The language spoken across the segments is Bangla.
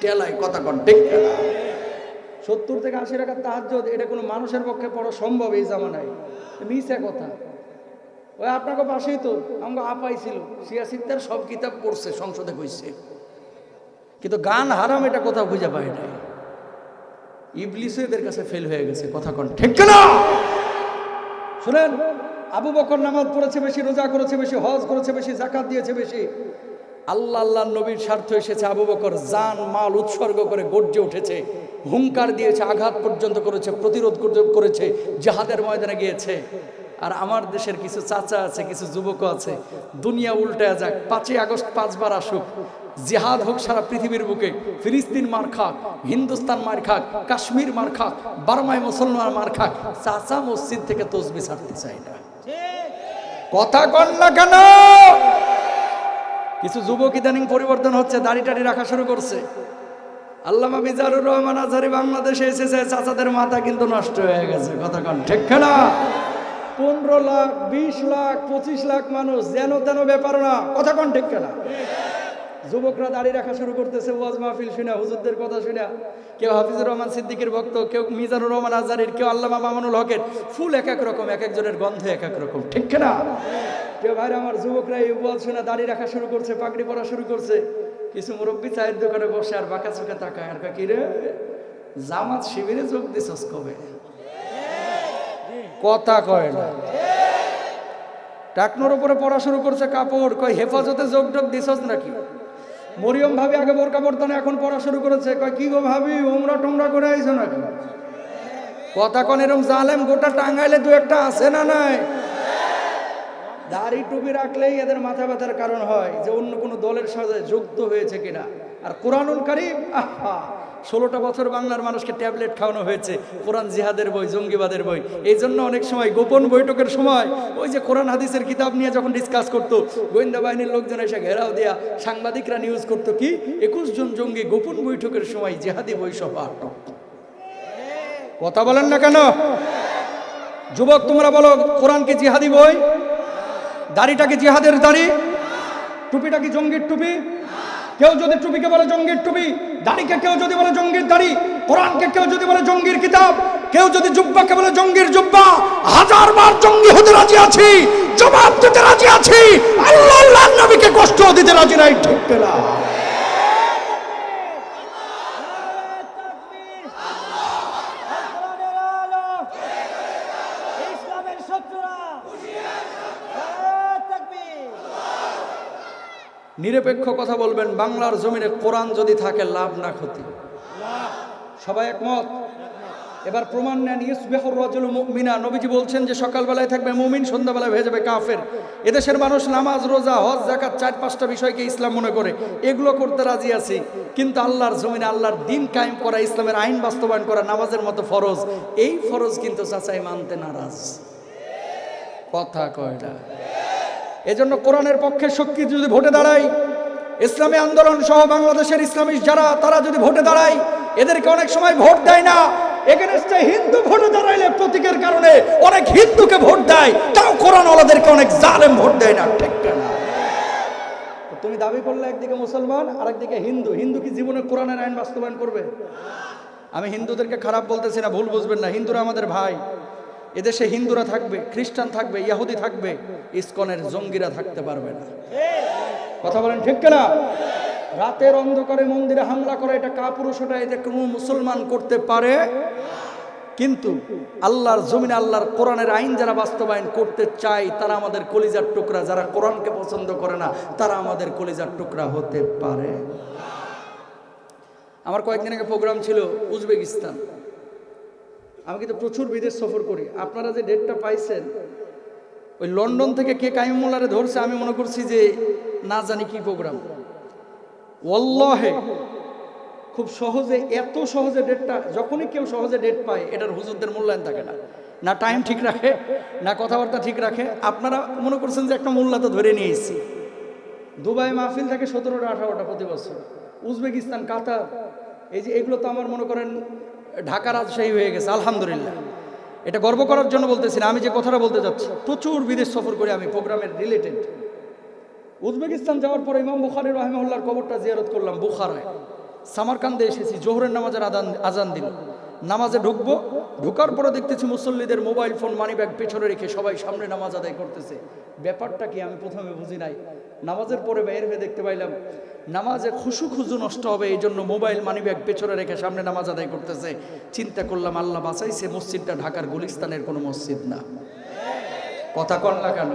টেলাই কথা কন, ঠিক সত্তর থেকে আশি টাকার তাহাজ্জুদ, এটা কোনো মানুষের পক্ষে পড়া সম্ভব এই জামানায়? মিশে কথা। ওই আপনাকে পাশেই তো, আমাকে আপাই ছিল। সিয়াসিদ্দার সব কিতাব পড়ছে, সংসদে কইছে। কিন্তু গান হারাম এটা কোথাও খুঁজে পায় নাই। ইবলিসও এদের কাছে ফেল হয়ে গেছে, কথা কন, ঠিক না? শুনেন, আবু বকর নামাজ পড়েছে বেশি, রোজা করেছে বেশি, হজ করেছে বেশি জাকাত দিয়েছে বেশি। আল্লাহ আল্লাহ নবীর স্বার্থ এসেছে আবু বকর। জান মাল উৎসর্গ করে গর্জে উঠেছে। হুঙ্কার দিয়েছে আঘাত পর্যন্ত করেছে প্রতিরোধ করেছে জাহাদের ময়দানে গিয়েছে। আর আমার দেশের কিছু চাচা আছে কিছু যুবক আছে। দুনিয়া উল্টে যাক পাঁচই আগস্ট পাঁচবার আসুক। জিহাদ হোক সারা পৃথিবীর বুকে। ফিলিস্তিন মার খাক হিন্দুস্তান মার খাক কাশ্মীর মার খাক বার্মায় মুসলমান মার খাক। চাচা মসজিদ থেকে তসবি ছাড়তে চাই না। কথা কন না কেন? কিছু যুবক ইদানিং পরিবর্তন হচ্ছে, দাড়ি টাড়ি রাখা শুরু করছে। আল্লামা মিজারুর রহমান আজহারি বাংলাদেশে এসেছে, চাচাদের মাথা কিন্তু নষ্ট হয়ে গেছে কতক্ষণ ঠিক না পনেরো লাখ, বিশ লাখ, পঁচিশ লাখ মানুষ যেন তেন ব্যাপার না কতক্ষণ ঠিক না যুবকরা দাড়ি রাখা শুরু করতেছে ওয়াজ মাহফিল শুনে হুজুরদের কথা শুনে। কেউ হাফিজুর রহমান সিদ্দিকের ভক্ত কেউ মিজানুর রহমান আজারির কেউ আল্লামা মামুনুল হকের। ফুল এক এক রকম এক একজনের গন্ধ এক এক রকম ঠিক না কেউ ভাইরা আমার যুবকরা এই ওয়াজ শুনে দাড়ি রাখা শুরু করছে পাগড়ি পরা শুরু করছে। কিছু মুরব্বী চায়ের দোকানে বসে আর বাঁকা চোখে তাকায় আর কয়, কি রে? জামাত শিবিরে যোগ দিছস কবে? কথা কয় না। টাকনোর উপরে পড়া শুরু করছে কাপড় কয় হেফাজতে যোগ টোগ দিছস নাকি? মরিয়ম ভাবি আগে বোরকা পড়তো এখন পড়া শুরু করেছে। কয়, কি গো ভাবি, উমরা টুমরা করে আইছো নাকি? কথা কন, এরম জালেম গোটা টাঙ্গাইলে দু একটা আছে না নাই? দাড়ি টুপি রাখলেই এদের মাথা ব্যথার কারণ হয় যে অন্য কোনো দলের সাথে যুক্ত হয়েছে কিনা। আর কোরআনুল করিম, আহা! ষোলোটা বছর বাংলার মানুষকে ট্যাবলেট খাওয়ানো হয়েছে, কোরআন জিহাদের বই, জঙ্গিবাদের বই। এই জন্য অনেক সময় গোপন বৈঠকের সময় ওই যে কোরআন হাদিসের কিতাব নিয়ে যখন ডিসকাস করতো, গোয়েন্দা বাহিনীর লোকজন এসে ঘেরাও দেয়া, সাংবাদিকরা নিউজ করতো, কি একুশ জন জঙ্গি গোপন বৈঠকের সময় জেহাদি বই সহ আটক। কথা বলেন না কেন? যুবক, তোমরা বলো, কোরআন কি জিহাদি বই? দাড়িটা কি জিহাদের দাড়ি? টুপিটা কি জঙ্গির টুপি? কেউ যদি টুপিকে বলে জঙ্গির টুপি, দাড়িকে কেউ যদি বলে জঙ্গির দাড়ি, কোরআনকে কেউ যদি বলে জঙ্গির কিতাব, কেউ যদি জুব্বাকে বলে জঙ্গির জুব্বা, হাজার বার জঙ্গি হতে রাজি আছি, জবাব দিতে রাজি আছি, আল্লাহ আল্লাহ নবীকে কষ্ট দিতে রাজি নাই ঠিক না ইসলামের শত্রুরা তাকবীর নিরপেক্ষ কথা বলবেন, বাংলার জমিনে কোরআন যদি থাকে, লাভ না ক্ষতি। সবাই একমত? এবার প্রমাণ নেন, ইসবেহর রাজুল মুমিনা, নবীজি বলছেন যে সকালবেলায় থাকবে মুমিন, সন্ধ্যাবেলায় হয়ে যাবে কাফের। এদেশের মানুষ নামাজ, রোজা, হজ জাকাত চার, পাঁচটা বিষয়কে ইসলাম মনে করে। এগুলো করতে রাজি আছি, কিন্তু আল্লাহর জমিনে আল্লাহর দিন কায়েম করা, ইসলামের আইন বাস্তবায়ন করা নামাজের মতো ফরজ। এই ফরজ কিন্তু চাচাই মানতে নারাজ। কথা কয়টা এজন্য কোরআনের পক্ষে শক্তি যদি ভোটে দাঁড়ায় ইসলামী আন্দোলন সহ বাংলাদেশের ইসলামী যারা, তারা যদি ভোটে দাঁড়ায়, এদেরকে অনেক সময় ভোট দেয় না। এগেনস্টে হিন্দু ভোটে দাঁড়াইলে প্রতীকের কারণে অনেক হিন্দুকে ভোট দেয়, তাও কোরআন ওলাদেরকে অনেক জালেম ভোট দেয় না, ঠিক না? তুমি দাবি করলে একদিকে মুসলমান আর একদিকে হিন্দু। হিন্দু কি জীবনে কোরআনের আইন বাস্তবায়ন করবে? আমি হিন্দুদেরকে খারাপ বলতেছি না, ভুল বুঝবেন না। হিন্দুরা আমাদের ভাই। এদেশে হিন্দুরা থাকবে, খ্রিস্টান থাকবে, ইয়াহুদি থাকবে, ইসকনের জঙ্গিরা থাকতে পারবে না। কথা বলেন ঠিক না রাতের অন্ধকারে মন্দিরে হামলা করে এটা কাপুরুষ, ওটা এটা কোনো মুসলমান করতে পারে। কিন্তু আল্লাহর জমিনে, আল্লাহর কোরআনের আইন যারা বাস্তবায়ন করতে চায়, তারা আমাদের কলিজার টুকরা। যারা কোরআনকে পছন্দ করে না, তারা আমাদের কলিজার টুকরা হতে পারে। আমার কয়েকদিন আগে প্রোগ্রাম ছিল উজবেকিস্তান। আমি কিন্তু প্রচুর বিদেশ সফর করি। আপনারা যে ডেটটা পাইছেন, ওই লন্ডন থেকে কে কাইমুল্লারে ধরছে, আমি মনে করছি যে না জানি কি প্রোগ্রাম ওল্লাহে খুব সহজে, এত সহজে ডেটটা যখনই কেউ সহজে ডেট পায়, এটার হুজুরদের মূল্যায়ন থাকে না। না টাইম ঠিক রাখে, না কথাবার্তা ঠিক রাখে। আপনারা মনে করছেন যে একটা মূল্য তো ধরে নিয়ে এসেছি দুবাই মাহফিল থাকে সতেরোটা, আঠারোটা প্রতি বছর। উজবেকিস্তান, কাতার, এই যে এগুলো তো আমার মনে করেন, ঢাকা রাজশাহী হয়ে গেছে, আলহামদুলিল্লাহ। এটা গর্ব করার জন্য বলতেছি না, আমি যে কথাটা বলতে যাচ্ছি, প্রচুর বিদেশ সফর করি আমি, প্রোগ্রামের রিলেটেড উজবেকিস্তান যাওয়ার পরে ইমাম বুখারি রহমাউল্লাহর কবরটা জিয়ারত করলাম, বুখারায়। সামারকান্দে এসেছি, জোহরের নামাজের আদান, আজান দিল নামাজে ঢুকবো, ঢুকার পরে দেখতেছি মুসল্লিদের মোবাইল ফোন মানি ব্যাগ পেছনে রেখে সবাই সামনে নামাজ আদায় করতেছে। ব্যাপারটা কি আমি প্রথমে বুঝি নাই। নামাজের পরে বের হয়ে দেখতে পাইলাম, নামাজে খুশু খুজু নষ্ট হবে, এই জন্য মোবাইল মানি ব্যাগ পেছনে রেখে সামনে নামাজ আদায় করতেছে। চিন্তা করলাম, আল্লাহ বাঁচাইছে, মসজিদটা ঢাকার গুলিস্তানের কোনো মসজিদ না। কথা কন না কেন?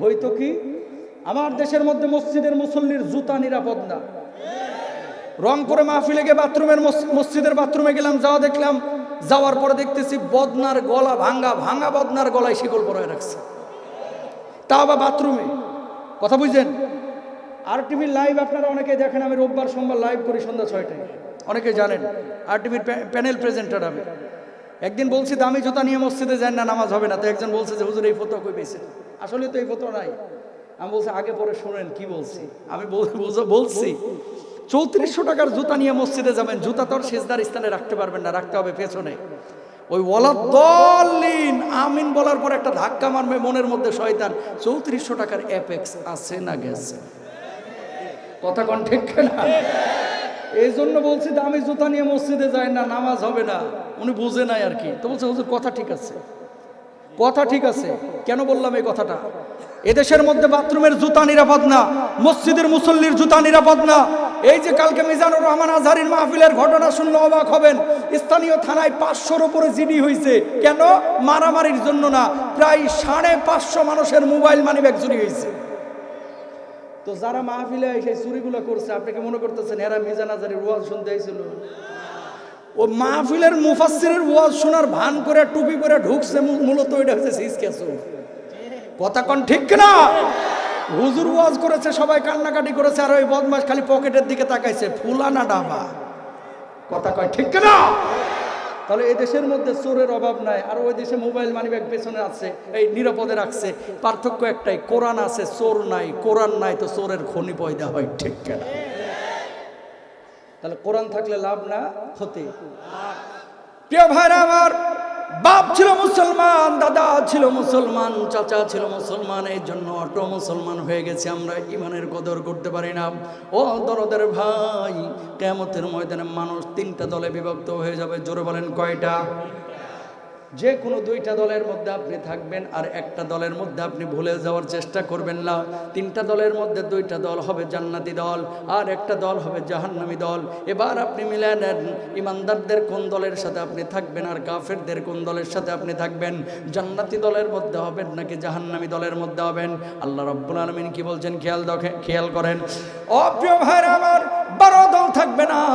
হয়তো কি? আমার দেশের মধ্যে মসজিদের মুসল্লির জুতা নিরাপদ না। রংপুরে মাহফিলে গিয়ে বাথরুমের মসজিদের বাথরুমে গেলাম, যাওয়া দেখলাম, যাওয়ার পরে দেখতেছি বদনার গলা ভাঙ্গা ভাঙ্গা বদনার গলায় শিকল পরায় রাখছে। তা আবার বাথরুমে। কথা বুঝছেন? আর টিভির লাইভ আপনারা অনেকে দেখেন, আমি রোববার সোমবার লাইভ করি সন্ধ্যা ছয়টায়। অনেকে জানেন আর টিভির প্যানেল প্রেজেন্টার আমি। একদিন বলছি, দামি জুতা নিয়ে মসজিদে যান না, নামাজ হবে না। তো একজন বলছে যে, হুজুর, এই ফটো কই পেয়েছে আসলে তো এই ফটো নাই। আমি বলছি, আগে পরে শুনেন, কি বলছি? আমি বলছি, চৌত্রিশশো টাকার জুতা নিয়ে মসজিদে যাবেন, জুতা তো আর সেজদার স্থানে রাখতে পারবেন না, রাখতে হবে পেছনে। ওই ওয়ালাদ দলিন আমিন বলার পর একটা ধাক্কা মারবে মনের মধ্যে শয়তান, চৌত্রিশশো টাকার অ্যাপেক্স আছে না গেছে? কথা কন ঠিক না এই জন্য বলছি, দামি জুতা নিয়ে মসজিদে যায় না, নামাজ হবে না। উনি বুঝে নাই আর কি। তো বলছে, হুজুর, কথা ঠিক আছে। কথা ঠিক আছে। কেন বললাম এই কথাটা? এদেশের মধ্যে বাথরুমের জুতা নিরাপদ না, মসজিদের মুসল্লির জুতা নিরাপদ না। এই যে কালকে মিজানুর রহমান আজহারির মাহফিলের ঘটনা শুনলে অবাক হবেন। স্থানীয় থানায় পাঁচশোর উপরে জিডি হয়েছে কেন? মারামারির জন্য না। প্রায় সাড়ে পাঁচশো মানুষের মোবাইল মানি ব্যাগ চুরি হয়েছে তো যারা মাহফিলে সেই চুরিগুলো করছে, আপনি কি মনে করতেছেন, এরা মিজান আজারের ওয়াজ শুনতে আইছিল? ও মাহফিলের মুফাসসিরের ওয়াজ শোনার ভান করে, টুপি করে ঢুকছে মূলত এটা হচ্ছে সিসকেসু কথা কন ঠিক না হুজুর ওয়াজ করেছে, সবাই কান্নাকাটি করেছে, আর ওই বদমাস খালি পকেটের দিকে তাকাইছে, ফুলানা ডাবা। কথা কয় ঠিক না তাহলে এই দেশের মধ্যে চোরের অভাব নাই, আর ওই দেশে মোবাইল মানি ব্যাগ পেছনে আছে, এই নিরাপদে রাখছে। পার্থক্য একটাই, কোরআন আছে, চোর নাই, কোরআন নাই, তো চোরের খনি পয়দা হয়, ঠিক কেনা? তাহলে কোরআন থাকলে লাভ না ক্ষতি। প্রিয় ভাই আমার, বাপ ছিল মুসলমান, দাদা ছিল মুসলমান, চাচা ছিল মুসলমান, এই জন্য অটো মুসলমান হয়ে গেছে আমরা, ইমানের কদর করতে পারি না। ও দরদের ভাই কেমতের ময়দানে মানুষ তিনটা দলে বিভক্ত হয়ে যাবে, জোরে বলেন কয়টা? যে কোনো দুইটা দলের মধ্যে আপনি থাকবেন আর একটা দলের মধ্যে আপনি ভুলে যাওয়ার চেষ্টা করবেন না। তিনটা দলের মধ্যে দুইটা দল হবে জান্নাতি দল আর একটা দল হবে জাহান্নামী দল। এবার আপনি মিলে নেন, ইমানদারদের কোন দলের সাথে আপনি থাকবেন আর কাফেরদের কোন দলের সাথে আপনি থাকবেন? জান্নাতি দলের মধ্যে হবেন নাকি জাহান্নামী দলের মধ্যে হবেন? আল্লাহ রব্বুল আলমিন কি বলছেন? খেয়াল দেখে খেয়াল করেন। অপ্রিয় ভাইরা আমার বারো দল থাকবে না।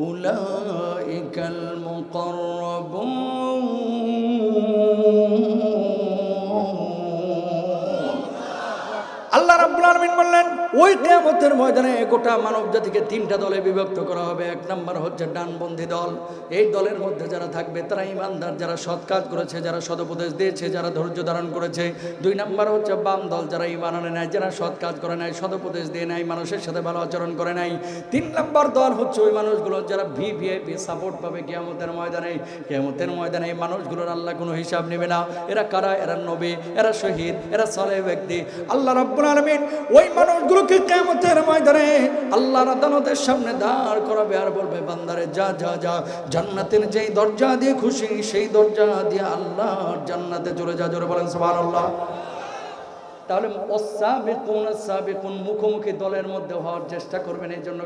أولئك المقربون. الله رب আলামিন বললেন, ওই কিয়ামতের ময়দানে গোটা মানব জাতিকে তিনটা দলে বিভক্ত করা হবে। এক নম্বর হচ্ছে ডানবন্দি দল। এই দলের মধ্যে যারা থাকবে, তারা ইমানদার, যারা সৎ কাজ করেছে, যারা সদুপদেশ দিয়েছে, যারা ধৈর্য ধারণ করেছে। দুই নম্বর হচ্ছে বাম দল, যারা ইমান আনে নাই, যারা সৎ কাজ করে নাই সদুপদেশ দিয়ে নাই, মানুষের সাথে ভালো আচরণ করে নাই। তিন নম্বর দল হচ্ছে ওই মানুষগুলো যারা ভি ভিআইপি সাপোর্ট পাবে কিয়ামতের ময়দানে। কিয়ামতের ময়দানে এই মানুষগুলোর আল্লাহ কোনো হিসাব নেবে না। এরা কারা? এরা নবী, এরা শহীদ, এরা সলে ব্যক্তি। আল্লাহ রব্বুল আলামিন ওই মানুষগুলোকে কেমতের ময়দানে আল্লাহর আদালতের সামনে দাঁড় করাবে আর বলবে, বান্দারে, যা যা যা, জান্নাতের যেই দরজা দিয়ে খুশি, সেই দরজা দিয়ে আল্লাহ জান্নাতে জোরে যা। জোরে বলেন সবার আল্লাহ তাহলে অসাবিকুন সাবিকুন মুখোমুখি দলের মধ্যে হওয়ার চেষ্টা করবেন, এই জন্য